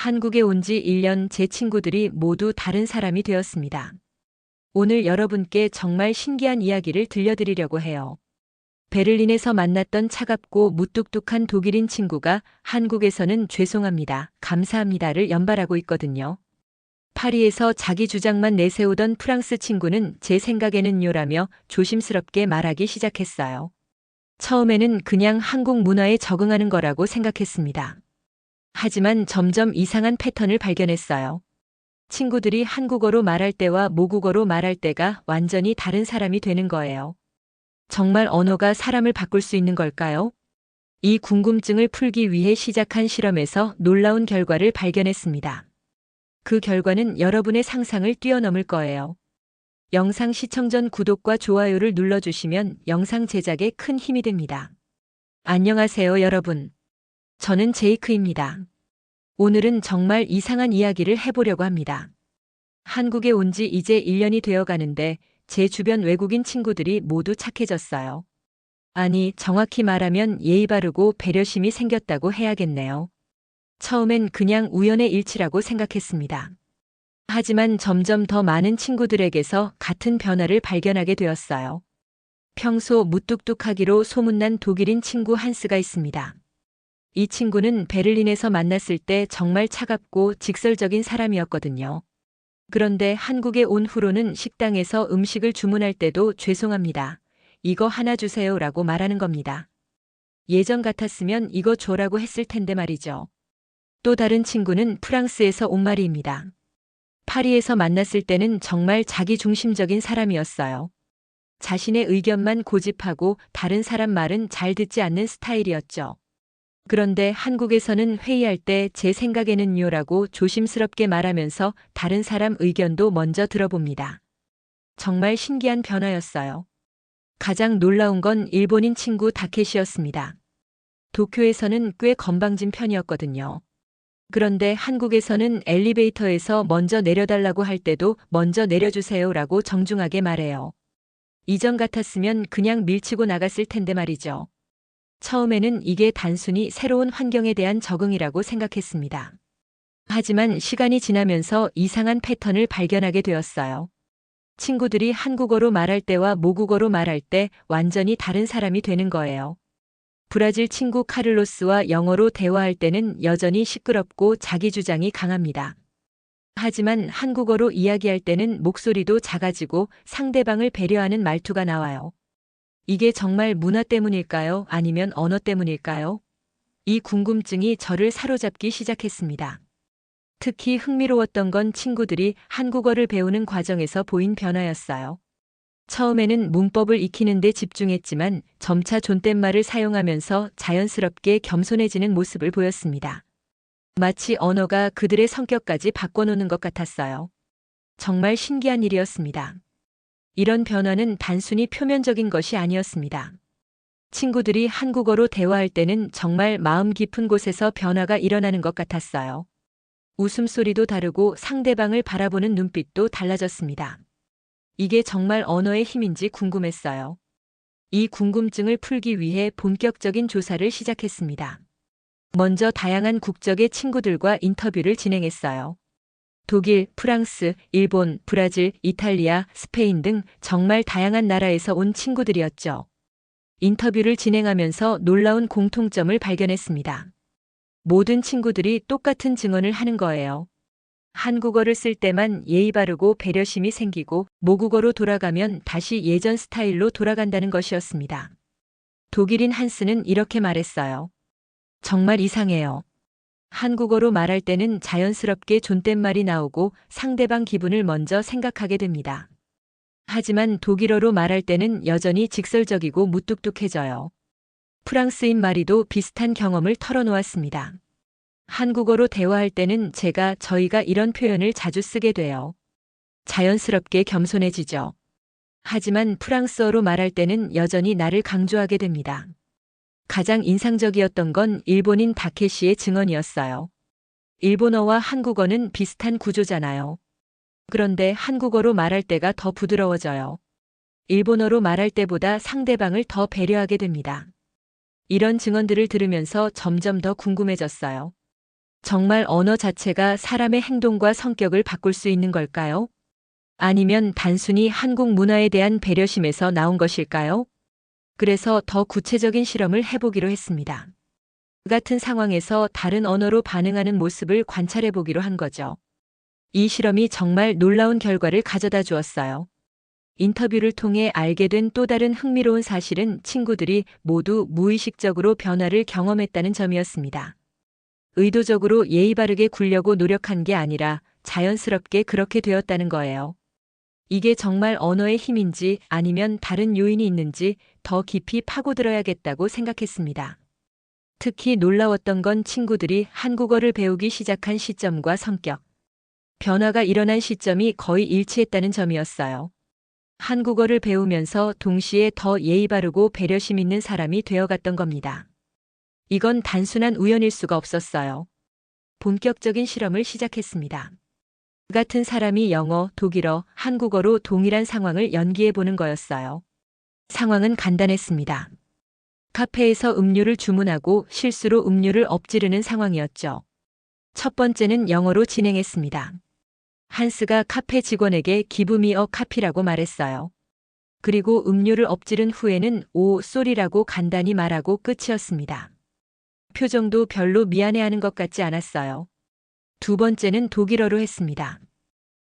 한국에 온 지 1년 제 친구들이 모두 다른 사람이 되었습니다. 오늘 여러분께 정말 신기한 이야기를 들려드리려고 해요. 베를린에서 만났던 차갑고 무뚝뚝한 독일인 친구가 한국에서는 죄송합니다, 감사합니다를 연발하고 있거든요. 파리에서 자기 주장만 내세우던 프랑스 친구는 제 생각에는요라며 조심스럽게 말하기 시작했어요. 처음에는 그냥 한국 문화에 적응하는 거라고 생각했습니다. 하지만 점점 이상한 패턴을 발견했어요. 친구들이 한국어로 말할 때와 모국어로 말할 때가 완전히 다른 사람이 되는 거예요. 정말 언어가 사람을 바꿀 수 있는 걸까요? 이 궁금증을 풀기 위해 시작한 실험에서 놀라운 결과를 발견했습니다. 그 결과는 여러분의 상상을 뛰어넘을 거예요. 영상 시청 전 구독과 좋아요를 눌러주시면 영상 제작에 큰 힘이 됩니다. 안녕하세요, 여러분. 저는 제이크입니다. 오늘은 정말 이상한 이야기를 해보려고 합니다. 한국에 온 지 이제 1년이 되어 가는데 제 주변 외국인 친구들이 모두 착해졌어요. 아니, 정확히 말하면 예의 바르고 배려심이 생겼다고 해야겠네요. 처음엔 그냥 우연의 일치라고 생각했습니다. 하지만 점점 더 많은 친구들에게서 같은 변화를 발견하게 되었어요. 평소 무뚝뚝하기로 소문난 독일인 친구 한스가 있습니다. 이 친구는 베를린에서 만났을 때 정말 차갑고 직설적인 사람이었거든요. 그런데 한국에 온 후로는 식당에서 음식을 주문할 때도 죄송합니다. 이거 하나 주세요 라고 말하는 겁니다. 예전 같았으면 이거 줘라고 했을 텐데 말이죠. 또 다른 친구는 프랑스에서 온 말이입니다. 파리에서 만났을 때는 정말 자기 중심적인 사람이었어요. 자신의 의견만 고집하고 다른 사람 말은 잘 듣지 않는 스타일이었죠. 그런데 한국에서는 회의할 때 제 생각에는요 라고 조심스럽게 말하면서 다른 사람 의견도 먼저 들어봅니다. 정말 신기한 변화였어요. 가장 놀라운 건 일본인 친구 다케시였습니다. 도쿄에서는 꽤 건방진 편이었거든요. 그런데 한국에서는 엘리베이터에서 먼저 내려달라고 할 때도 먼저 내려주세요 라고 정중하게 말해요. 이전 같았으면 그냥 밀치고 나갔을 텐데 말이죠. 처음에는 이게 단순히 새로운 환경에 대한 적응이라고 생각했습니다. 하지만 시간이 지나면서 이상한 패턴을 발견하게 되었어요. 친구들이 한국어로 말할 때와 모국어로 말할 때 완전히 다른 사람이 되는 거예요. 브라질 친구 카를로스와 영어로 대화할 때는 여전히 시끄럽고 자기 주장이 강합니다. 하지만 한국어로 이야기할 때는 목소리도 작아지고 상대방을 배려하는 말투가 나와요. 이게 정말 문화 때문일까요? 아니면 언어 때문일까요? 이 궁금증이 저를 사로잡기 시작했습니다. 특히 흥미로웠던 건 친구들이 한국어를 배우는 과정에서 보인 변화였어요. 처음에는 문법을 익히는 데 집중했지만 점차 존댓말을 사용하면서 자연스럽게 겸손해지는 모습을 보였습니다. 마치 언어가 그들의 성격까지 바꿔놓는 것 같았어요. 정말 신기한 일이었습니다. 이런 변화는 단순히 표면적인 것이 아니었습니다. 친구들이 한국어로 대화할 때는 정말 마음 깊은 곳에서 변화가 일어나는 것 같았어요. 웃음소리도 다르고 상대방을 바라보는 눈빛도 달라졌습니다. 이게 정말 언어의 힘인지 궁금했어요. 이 궁금증을 풀기 위해 본격적인 조사를 시작했습니다. 먼저 다양한 국적의 친구들과 인터뷰를 진행했어요. 독일, 프랑스, 일본, 브라질, 이탈리아, 스페인 등 정말 다양한 나라에서 온 친구들이었죠. 인터뷰를 진행하면서 놀라운 공통점을 발견했습니다. 모든 친구들이 똑같은 증언을 하는 거예요. 한국어를 쓸 때만 예의 바르고 배려심이 생기고 모국어로 돌아가면 다시 예전 스타일로 돌아간다는 것이었습니다. 독일인 한스는 이렇게 말했어요. 정말 이상해요. 한국어로 말할 때는 자연스럽게 존댓말이 나오고 상대방 기분을 먼저 생각하게 됩니다. 하지만 독일어로 말할 때는 여전히 직설적이고 무뚝뚝해져요. 프랑스인 마리도 비슷한 경험을 털어놓았습니다. 한국어로 대화할 때는 제가 저희가 이런 표현을 자주 쓰게 돼요. 자연스럽게 겸손해지죠. 하지만 프랑스어로 말할 때는 여전히 나를 강조하게 됩니다. 가장 인상적이었던 건 일본인 다케시의 증언이었어요. 일본어와 한국어는 비슷한 구조잖아요. 그런데 한국어로 말할 때가 더 부드러워져요. 일본어로 말할 때보다 상대방을 더 배려하게 됩니다. 이런 증언들을 들으면서 점점 더 궁금해졌어요. 정말 언어 자체가 사람의 행동과 성격을 바꿀 수 있는 걸까요? 아니면 단순히 한국 문화에 대한 배려심에서 나온 것일까요? 그래서 더 구체적인 실험을 해보기로 했습니다. 같은 상황에서 다른 언어로 반응하는 모습을 관찰해 보기로 한 거죠. 이 실험이 정말 놀라운 결과를 가져다 주었어요. 인터뷰를 통해 알게 된 또 다른 흥미로운 사실은 친구들이 모두 무의식적으로 변화를 경험했다는 점이었습니다. 의도적으로 예의 바르게 굴려고 노력한 게 아니라 자연스럽게 그렇게 되었다는 거예요. 이게 정말 언어의 힘인지 아니면 다른 요인이 있는지 더 깊이 파고들어야겠다고 생각했습니다. 특히 놀라웠던 건 친구들이 한국어를 배우기 시작한 시점과 성격, 변화가 일어난 시점이 거의 일치했다는 점이었어요. 한국어를 배우면서 동시에 더 예의 바르고 배려심 있는 사람이 되어갔던 겁니다. 이건 단순한 우연일 수가 없었어요. 본격적인 실험을 시작했습니다. 같은 사람이 영어, 독일어, 한국어로 동일한 상황을 연기해 보는 거였어요. 상황은 간단했습니다. 카페에서 음료를 주문하고 실수로 음료를 엎지르는 상황이었죠. 첫 번째는 영어로 진행했습니다. 한스가 카페 직원에게 기브미어 카피라고 말했어요. 그리고 음료를 엎지른 후에는 오 쏘리라고 간단히 말하고 끝이었습니다. 표정도 별로 미안해하는 것 같지 않았어요. 두 번째는 독일어로 했습니다.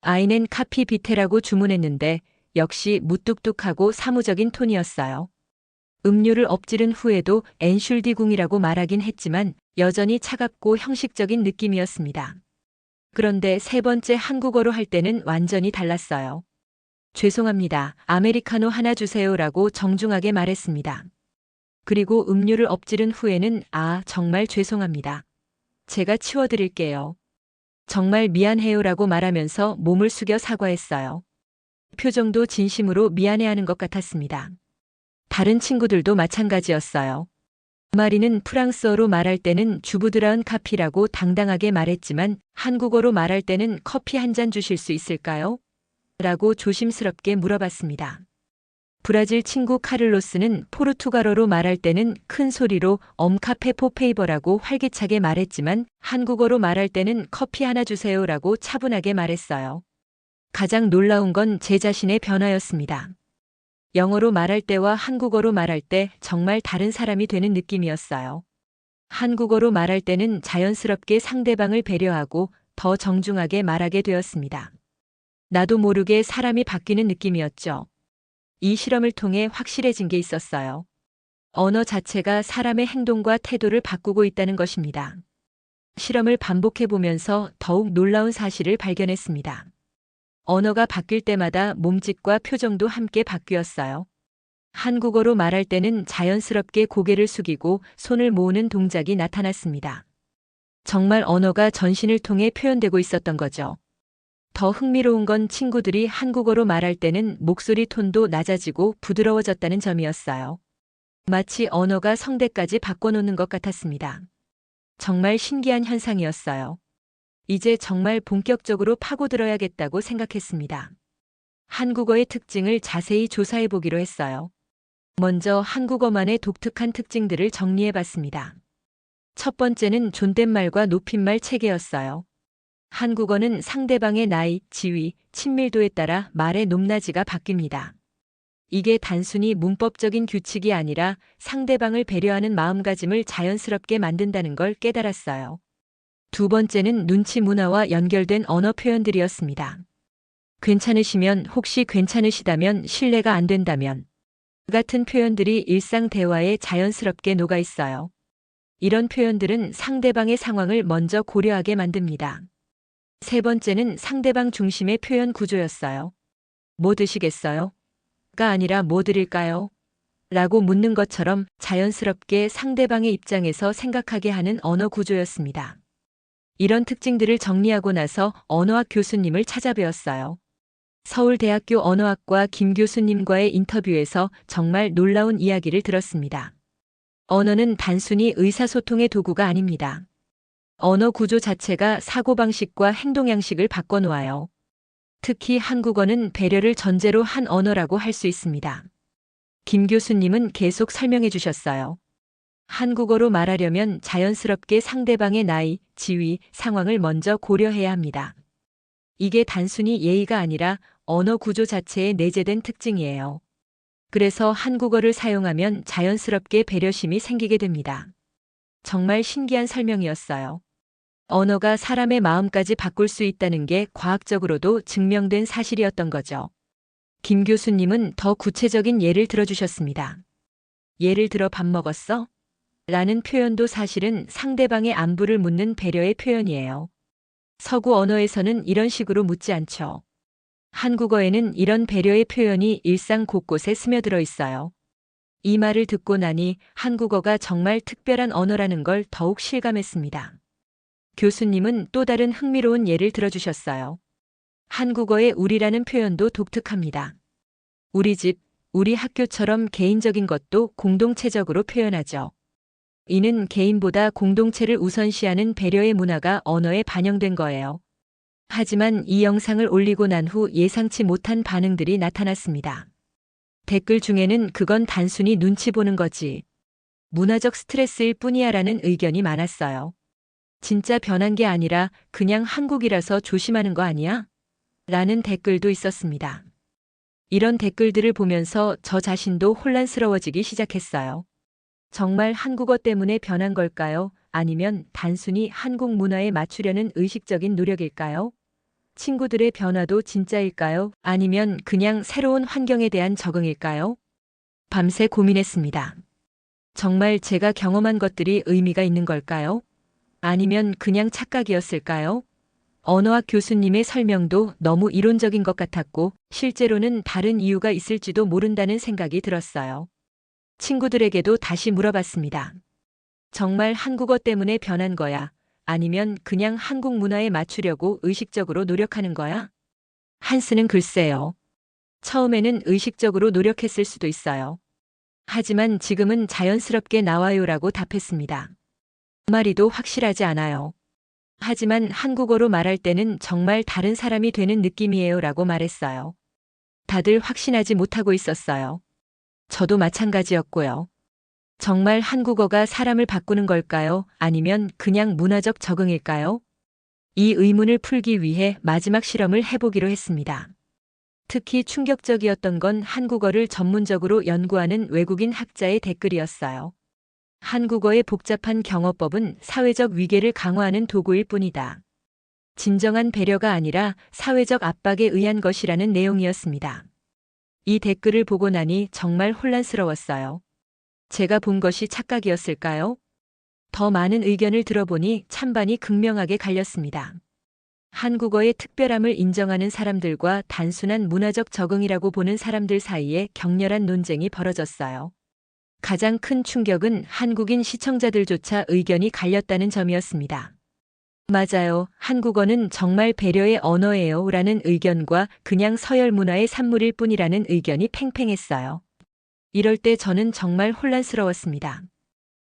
아이는 카피 비테라고 주문했는데 역시 무뚝뚝하고 사무적인 톤이었어요. 음료를 엎지른 후에도 엔슐디궁이라고 말하긴 했지만 여전히 차갑고 형식적인 느낌이었습니다. 그런데 세 번째 한국어로 할 때는 완전히 달랐어요. 죄송합니다. 아메리카노 하나 주세요라고 정중하게 말했습니다. 그리고 음료를 엎지른 후에는 아, 정말 죄송합니다. 제가 치워드릴게요. 정말 미안해요라고 말하면서 몸을 숙여 사과했어요. 표정도 진심으로 미안해하는 것 같았습니다. 다른 친구들도 마찬가지였어요. 마리는 프랑스어로 말할 때는 주부드라운 카피라고 당당하게 말했지만 한국어로 말할 때는 커피 한 잔 주실 수 있을까요? 라고 조심스럽게 물어봤습니다. 브라질 친구 카를로스는 포르투갈어로 말할 때는 큰 소리로 엄카페 포페이버라고 활기차게 말했지만 한국어로 말할 때는 커피 하나 주세요라고 차분하게 말했어요. 가장 놀라운 건 제 자신의 변화였습니다. 영어로 말할 때와 한국어로 말할 때 정말 다른 사람이 되는 느낌이었어요. 한국어로 말할 때는 자연스럽게 상대방을 배려하고 더 정중하게 말하게 되었습니다. 나도 모르게 사람이 바뀌는 느낌이었죠. 이 실험을 통해 확실해진 게 있었어요. 언어 자체가 사람의 행동과 태도를 바꾸고 있다는 것입니다. 실험을 반복해 보면서 더욱 놀라운 사실을 발견했습니다. 언어가 바뀔 때마다 몸짓과 표정도 함께 바뀌었어요. 한국어로 말할 때는 자연스럽게 고개를 숙이고 손을 모으는 동작이 나타났습니다. 정말 언어가 전신을 통해 표현되고 있었던 거죠. 더 흥미로운 건 친구들이 한국어로 말할 때는 목소리 톤도 낮아지고 부드러워졌다는 점이었어요. 마치 언어가 성대까지 바꿔놓는 것 같았습니다. 정말 신기한 현상이었어요. 이제 정말 본격적으로 파고들어야겠다고 생각했습니다. 한국어의 특징을 자세히 조사해 보기로 했어요. 먼저 한국어만의 독특한 특징들을 정리해 봤습니다. 첫 번째는 존댓말과 높임말 체계였어요. 한국어는 상대방의 나이, 지위, 친밀도에 따라 말의 높낮이가 바뀝니다. 이게 단순히 문법적인 규칙이 아니라 상대방을 배려하는 마음가짐을 자연스럽게 만든다는 걸 깨달았어요. 두 번째는 눈치 문화와 연결된 언어 표현들이었습니다. 괜찮으시면 혹시 괜찮으시다면 신뢰가 안 된다면 같은 표현들이 일상 대화에 자연스럽게 녹아 있어요. 이런 표현들은 상대방의 상황을 먼저 고려하게 만듭니다. 세 번째는 상대방 중심의 표현 구조였어요. 뭐 드시겠어요? 가 아니라 뭐 드릴까요? 라고 묻는 것처럼 자연스럽게 상대방의 입장에서 생각하게 하는 언어 구조였습니다. 이런 특징들을 정리하고 나서 언어학 교수님을 찾아뵈었어요. 서울대학교 언어학과 김 교수님과의 인터뷰에서 정말 놀라운 이야기를 들었습니다. 언어는 단순히 의사소통의 도구가 아닙니다. 언어 구조 자체가 사고방식과 행동양식을 바꿔놓아요. 특히 한국어는 배려를 전제로 한 언어라고 할 수 있습니다. 김 교수님은 계속 설명해 주셨어요. 한국어로 말하려면 자연스럽게 상대방의 나이, 지위, 상황을 먼저 고려해야 합니다. 이게 단순히 예의가 아니라 언어 구조 자체에 내재된 특징이에요. 그래서 한국어를 사용하면 자연스럽게 배려심이 생기게 됩니다. 정말 신기한 설명이었어요. 언어가 사람의 마음까지 바꿀 수 있다는 게 과학적으로도 증명된 사실이었던 거죠. 김 교수님은 더 구체적인 예를 들어주셨습니다. 예를 들어 밥 먹었어? 라는 표현도 사실은 상대방의 안부를 묻는 배려의 표현이에요. 서구 언어에서는 이런 식으로 묻지 않죠. 한국어에는 이런 배려의 표현이 일상 곳곳에 스며들어 있어요. 이 말을 듣고 나니 한국어가 정말 특별한 언어라는 걸 더욱 실감했습니다. 교수님은 또 다른 흥미로운 예를 들어주셨어요. 한국어의 우리라는 표현도 독특합니다. 우리 집, 우리 학교처럼 개인적인 것도 공동체적으로 표현하죠. 이는 개인보다 공동체를 우선시하는 배려의 문화가 언어에 반영된 거예요. 하지만 이 영상을 올리고 난 후 예상치 못한 반응들이 나타났습니다. 댓글 중에는 그건 단순히 눈치 보는 거지. 문화적 스트레스일 뿐이야 라는 의견이 많았어요. 진짜 변한 게 아니라 그냥 한국이라서 조심하는 거 아니야? 라는 댓글도 있었습니다. 이런 댓글들을 보면서 저 자신도 혼란스러워지기 시작했어요. 정말 한국어 때문에 변한 걸까요? 아니면 단순히 한국 문화에 맞추려는 의식적인 노력일까요? 친구들의 변화도 진짜일까요? 아니면 그냥 새로운 환경에 대한 적응일까요? 밤새 고민했습니다. 정말 제가 경험한 것들이 의미가 있는 걸까요? 아니면 그냥 착각이었을까요? 언어학 교수님의 설명도 너무 이론적인 것 같았고, 실제로는 다른 이유가 있을지도 모른다는 생각이 들었어요. 친구들에게도 다시 물어봤습니다. 정말 한국어 때문에 변한 거야? 아니면 그냥 한국 문화에 맞추려고 의식적으로 노력하는 거야? 한스는 글쎄요. 처음에는 의식적으로 노력했을 수도 있어요. 하지만 지금은 자연스럽게 나와요라고 답했습니다. 그 말이도 확실하지 않아요. 하지만 한국어로 말할 때는 정말 다른 사람이 되는 느낌이에요 라고 말했어요. 다들 확신하지 못하고 있었어요. 저도 마찬가지였고요. 정말 한국어가 사람을 바꾸는 걸까요? 아니면 그냥 문화적 적응일까요? 이 의문을 풀기 위해 마지막 실험을 해보기로 했습니다. 특히 충격적이었던 건 한국어를 전문적으로 연구하는 외국인 학자의 댓글이었어요. 한국어의 복잡한 경어법은 사회적 위계를 강화하는 도구일 뿐이다. 진정한 배려가 아니라 사회적 압박에 의한 것이라는 내용이었습니다. 이 댓글을 보고 나니 정말 혼란스러웠어요. 제가 본 것이 착각이었을까요? 더 많은 의견을 들어보니 찬반이 극명하게 갈렸습니다. 한국어의 특별함을 인정하는 사람들과 단순한 문화적 적응이라고 보는 사람들 사이에 격렬한 논쟁이 벌어졌어요. 가장 큰 충격은 한국인 시청자들조차 의견이 갈렸다는 점이었습니다. 맞아요. 한국어는 정말 배려의 언어예요. 라는 의견과 그냥 서열 문화의 산물일 뿐이라는 의견이 팽팽했어요. 이럴 때 저는 정말 혼란스러웠습니다.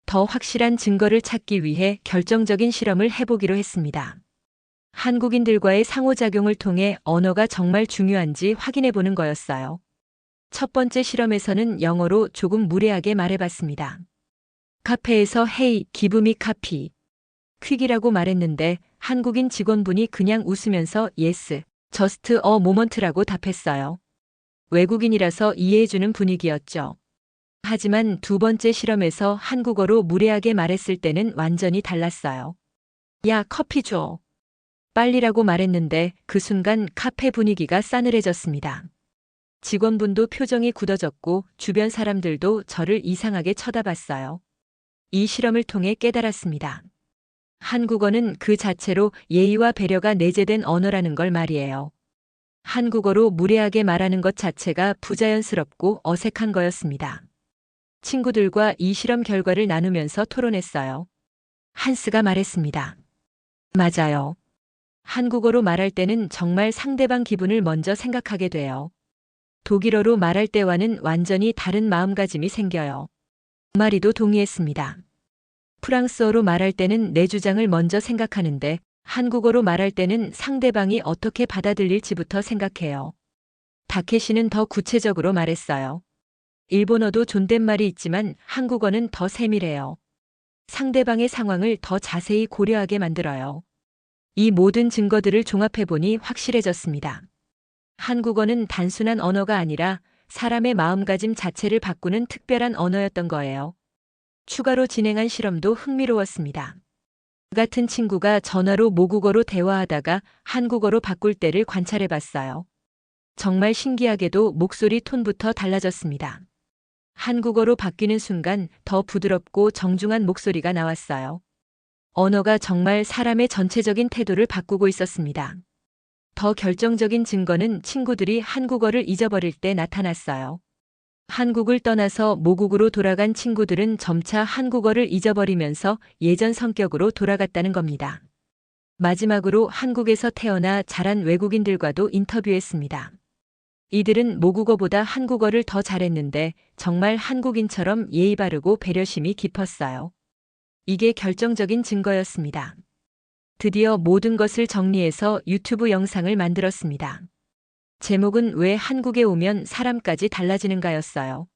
더 확실한 증거를 찾기 위해 결정적인 실험을 해보기로 했습니다. 한국인들과의 상호작용을 통해 언어가 정말 중요한지 확인해 보는 거였어요. 첫 번째 실험에서는 영어로 조금 무례하게 말해봤습니다. 카페에서 헤이, 기브미 카피. 퀵이라고 말했는데 한국인 직원분이 그냥 웃으면서 예스, 저스트 어 모먼트라고 답했어요. 외국인이라서 이해해주는 분위기였죠. 하지만 두 번째 실험에서 한국어로 무례하게 말했을 때는 완전히 달랐어요. 야, 커피 줘. 빨리라고 말했는데 그 순간 카페 분위기가 싸늘해졌습니다. 직원분도 표정이 굳어졌고 주변 사람들도 저를 이상하게 쳐다봤어요. 이 실험을 통해 깨달았습니다. 한국어는 그 자체로 예의와 배려가 내재된 언어라는 걸 말이에요. 한국어로 무례하게 말하는 것 자체가 부자연스럽고 어색한 거였습니다. 친구들과 이 실험 결과를 나누면서 토론했어요. 한스가 말했습니다. 맞아요. 한국어로 말할 때는 정말 상대방 기분을 먼저 생각하게 돼요. 독일어로 말할 때와는 완전히 다른 마음가짐이 생겨요. 마리도 동의했습니다. 프랑스어로 말할 때는 내 주장을 먼저 생각하는데 한국어로 말할 때는 상대방이 어떻게 받아들일지부터 생각해요. 다케시는 더 구체적으로 말했어요. 일본어도 존댓말이 있지만 한국어는 더 세밀해요. 상대방의 상황을 더 자세히 고려하게 만들어요. 이 모든 증거들을 종합해보니 확실해졌습니다. 한국어는 단순한 언어가 아니라 사람의 마음가짐 자체를 바꾸는 특별한 언어였던 거예요. 추가로 진행한 실험도 흥미로웠습니다. 같은 친구가 전화로 모국어로 대화하다가 한국어로 바꿀 때를 관찰해 봤어요. 정말 신기하게도 목소리 톤부터 달라졌습니다. 한국어로 바뀌는 순간 더 부드럽고 정중한 목소리가 나왔어요. 언어가 정말 사람의 전체적인 태도를 바꾸고 있었습니다. 더 결정적인 증거는 친구들이 한국어를 잊어버릴 때 나타났어요. 한국을 떠나서 모국으로 돌아간 친구들은 점차 한국어를 잊어버리면서 예전 성격으로 돌아갔다는 겁니다. 마지막으로 한국에서 태어나 자란 외국인들과도 인터뷰했습니다. 이들은 모국어보다 한국어를 더 잘했는데 정말 한국인처럼 예의 바르고 배려심이 깊었어요. 이게 결정적인 증거였습니다. 드디어 모든 것을 정리해서 유튜브 영상을 만들었습니다. 제목은 왜 한국에 오면 사람까지 달라지는가였어요.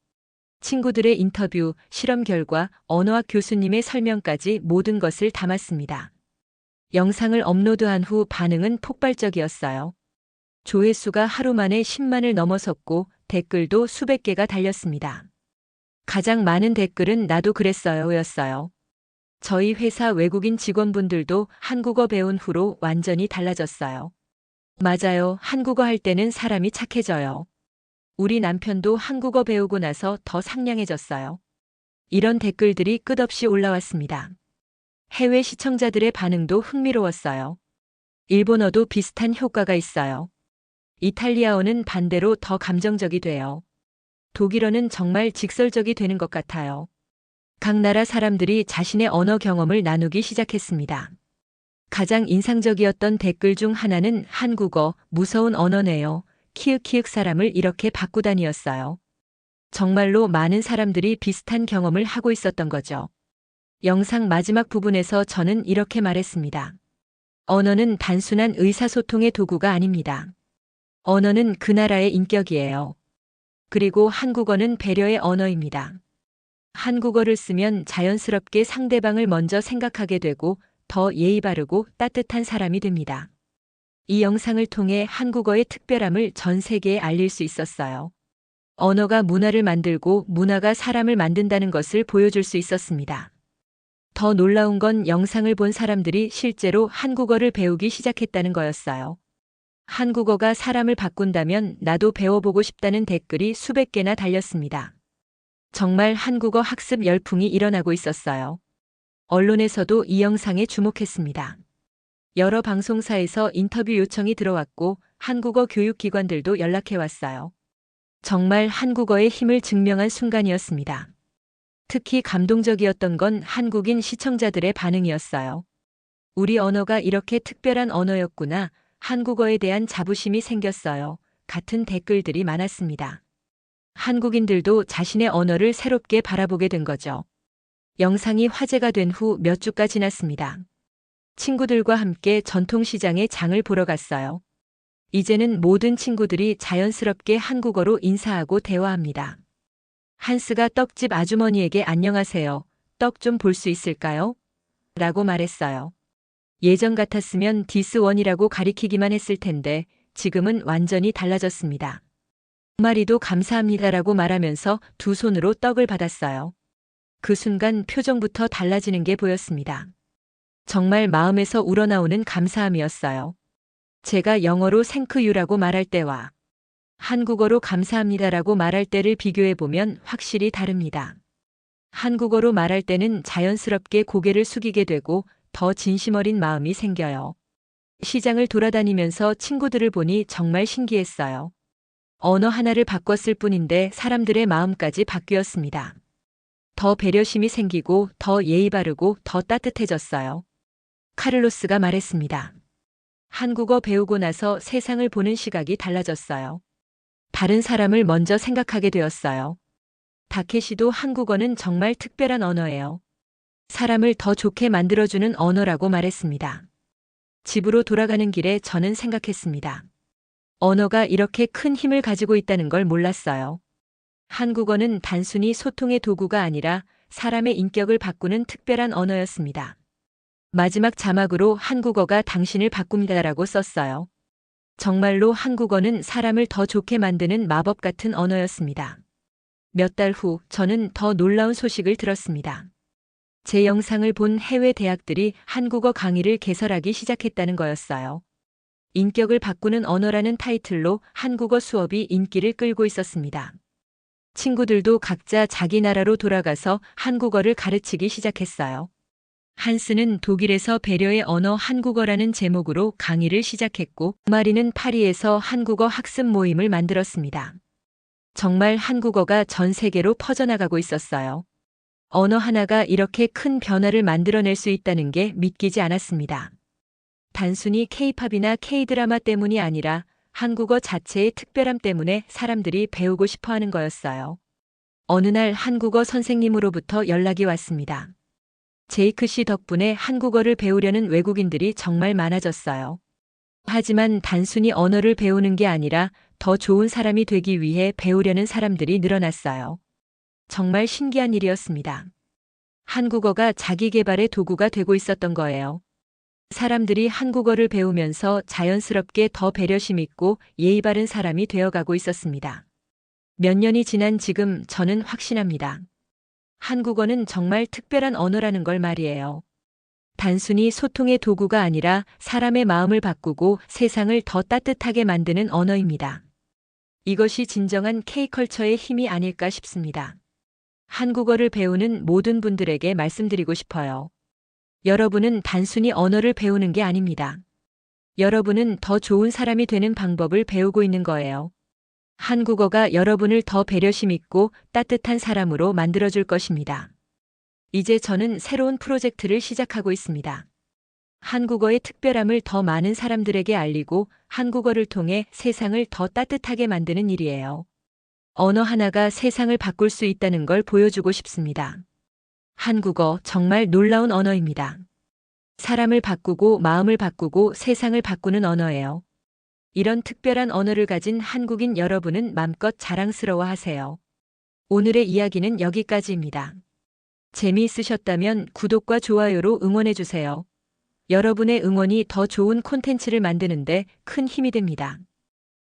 친구들의 인터뷰, 실험 결과, 언어학 교수님의 설명까지 모든 것을 담았습니다. 영상을 업로드한 후 반응은 폭발적이었어요. 조회수가 하루 만에 10만을 넘어섰고 댓글도 수백 개가 달렸습니다. 가장 많은 댓글은 나도 그랬어요 였어요. 저희 회사 외국인 직원분들도 한국어 배운 후로 완전히 달라졌어요. 맞아요. 한국어 할 때는 사람이 착해져요. 우리 남편도 한국어 배우고 나서 더 상냥해졌어요. 이런 댓글들이 끝없이 올라왔습니다. 해외 시청자들의 반응도 흥미로웠어요. 일본어도 비슷한 효과가 있어요. 이탈리아어는 반대로 더 감정적이 돼요. 독일어는 정말 직설적이 되는 것 같아요. 각 나라 사람들이 자신의 언어 경험을 나누기 시작했습니다. 가장 인상적이었던 댓글 중 하나는 한국어, 무서운 언어네요. 키읔키읔 사람을 이렇게 바꾸다니였어요. 정말로 많은 사람들이 비슷한 경험을 하고 있었던 거죠. 영상 마지막 부분에서 저는 이렇게 말했습니다. 언어는 단순한 의사소통의 도구가 아닙니다. 언어는 그 나라의 인격이에요. 그리고 한국어는 배려의 언어입니다. 한국어를 쓰면 자연스럽게 상대방을 먼저 생각하게 되고 더 예의 바르고 따뜻한 사람이 됩니다. 이 영상을 통해 한국어의 특별함을 전 세계에 알릴 수 있었어요. 언어가 문화를 만들고 문화가 사람을 만든다는 것을 보여줄 수 있었습니다. 더 놀라운 건 영상을 본 사람들이 실제로 한국어를 배우기 시작했다는 거였어요. 한국어가 사람을 바꾼다면 나도 배워보고 싶다는 댓글이 수백 개나 달렸습니다. 정말 한국어 학습 열풍이 일어나고 있었어요. 언론에서도 이 영상에 주목했습니다. 여러 방송사에서 인터뷰 요청이 들어왔고 한국어 교육기관들도 연락해왔어요. 정말 한국어의 힘을 증명한 순간이었습니다. 특히 감동적이었던 건 한국인 시청자들의 반응이었어요. 우리 언어가 이렇게 특별한 언어였구나 한국어에 대한 자부심이 생겼어요. 같은 댓글들이 많았습니다. 한국인들도 자신의 언어를 새롭게 바라보게 된 거죠. 영상이 화제가 된 후 몇 주가 지났습니다. 친구들과 함께 전통시장에 장을 보러 갔어요. 이제는 모든 친구들이 자연스럽게 한국어로 인사하고 대화합니다. 한스가 떡집 아주머니에게 안녕하세요. 떡 좀 볼 수 있을까요? 라고 말했어요. 예전 같았으면 디스원이라고 가리키기만 했을 텐데 지금은 완전히 달라졌습니다. 마리도 감사합니다라고 말하면서 두 손으로 떡을 받았어요. 그 순간 표정부터 달라지는 게 보였습니다. 정말 마음에서 우러나오는 감사함이었어요. 제가 영어로 생크유라고 말할 때와 한국어로 감사합니다라고 말할 때를 비교해 보면 확실히 다릅니다. 한국어로 말할 때는 자연스럽게 고개를 숙이게 되고 더 진심 어린 마음이 생겨요. 시장을 돌아다니면서 친구들을 보니 정말 신기했어요. 언어 하나를 바꿨을 뿐인데 사람들의 마음까지 바뀌었습니다. 더 배려심이 생기고 더 예의 바르고 더 따뜻해졌어요. 카를로스가 말했습니다. 한국어 배우고 나서 세상을 보는 시각이 달라졌어요. 다른 사람을 먼저 생각하게 되었어요. 다케시도 한국어는 정말 특별한 언어예요. 사람을 더 좋게 만들어주는 언어라고 말했습니다. 집으로 돌아가는 길에 저는 생각했습니다. 언어가 이렇게 큰 힘을 가지고 있다는 걸 몰랐어요. 한국어는 단순히 소통의 도구가 아니라 사람의 인격을 바꾸는 특별한 언어였습니다. 마지막 자막으로 한국어가 당신을 바꿉니다라고 썼어요. 정말로 한국어는 사람을 더 좋게 만드는 마법 같은 언어였습니다. 몇 달 후 저는 더 놀라운 소식을 들었습니다. 제 영상을 본 해외 대학들이 한국어 강의를 개설하기 시작했다는 거였어요. 인격을 바꾸는 언어라는 타이틀로 한국어 수업이 인기를 끌고 있었습니다. 친구들도 각자 자기 나라로 돌아가서 한국어를 가르치기 시작했어요. 한스는 독일에서 배려의 언어 한국어라는 제목으로 강의를 시작했고, 마리는 파리에서 한국어 학습 모임을 만들었습니다. 정말 한국어가 전 세계로 퍼져나가고 있었어요. 언어 하나가 이렇게 큰 변화를 만들어낼 수 있다는 게 믿기지 않았습니다. 단순히 케이팝이나 케이드라마 때문이 아니라 한국어 자체의 특별함 때문에 사람들이 배우고 싶어 하는 거였어요. 어느 날 한국어 선생님으로부터 연락이 왔습니다. 제이크 씨 덕분에 한국어를 배우려는 외국인들이 정말 많아졌어요. 하지만 단순히 언어를 배우는 게 아니라 더 좋은 사람이 되기 위해 배우려는 사람들이 늘어났어요. 정말 신기한 일이었습니다. 한국어가 자기 개발의 도구가 되고 있었던 거예요. 사람들이 한국어를 배우면서 자연스럽게 더 배려심 있고 예의 바른 사람이 되어가고 있었습니다. 몇 년이 지난 지금 저는 확신합니다. 한국어는 정말 특별한 언어라는 걸 말이에요. 단순히 소통의 도구가 아니라 사람의 마음을 바꾸고 세상을 더 따뜻하게 만드는 언어입니다. 이것이 진정한 K컬처의 힘이 아닐까 싶습니다. 한국어를 배우는 모든 분들에게 말씀드리고 싶어요. 여러분은 단순히 언어를 배우는 게 아닙니다. 여러분은 더 좋은 사람이 되는 방법을 배우고 있는 거예요. 한국어가 여러분을 더 배려심 있고 따뜻한 사람으로 만들어줄 것입니다. 이제 저는 새로운 프로젝트를 시작하고 있습니다. 한국어의 특별함을 더 많은 사람들에게 알리고 한국어를 통해 세상을 더 따뜻하게 만드는 일이에요. 언어 하나가 세상을 바꿀 수 있다는 걸 보여주고 싶습니다. 한국어 정말 놀라운 언어입니다. 사람을 바꾸고 마음을 바꾸고 세상을 바꾸는 언어예요. 이런 특별한 언어를 가진 한국인 여러분은 맘껏 자랑스러워 하세요. 오늘의 이야기는 여기까지입니다. 재미있으셨다면 구독과 좋아요로 응원해주세요. 여러분의 응원이 더 좋은 콘텐츠를 만드는데 큰 힘이 됩니다.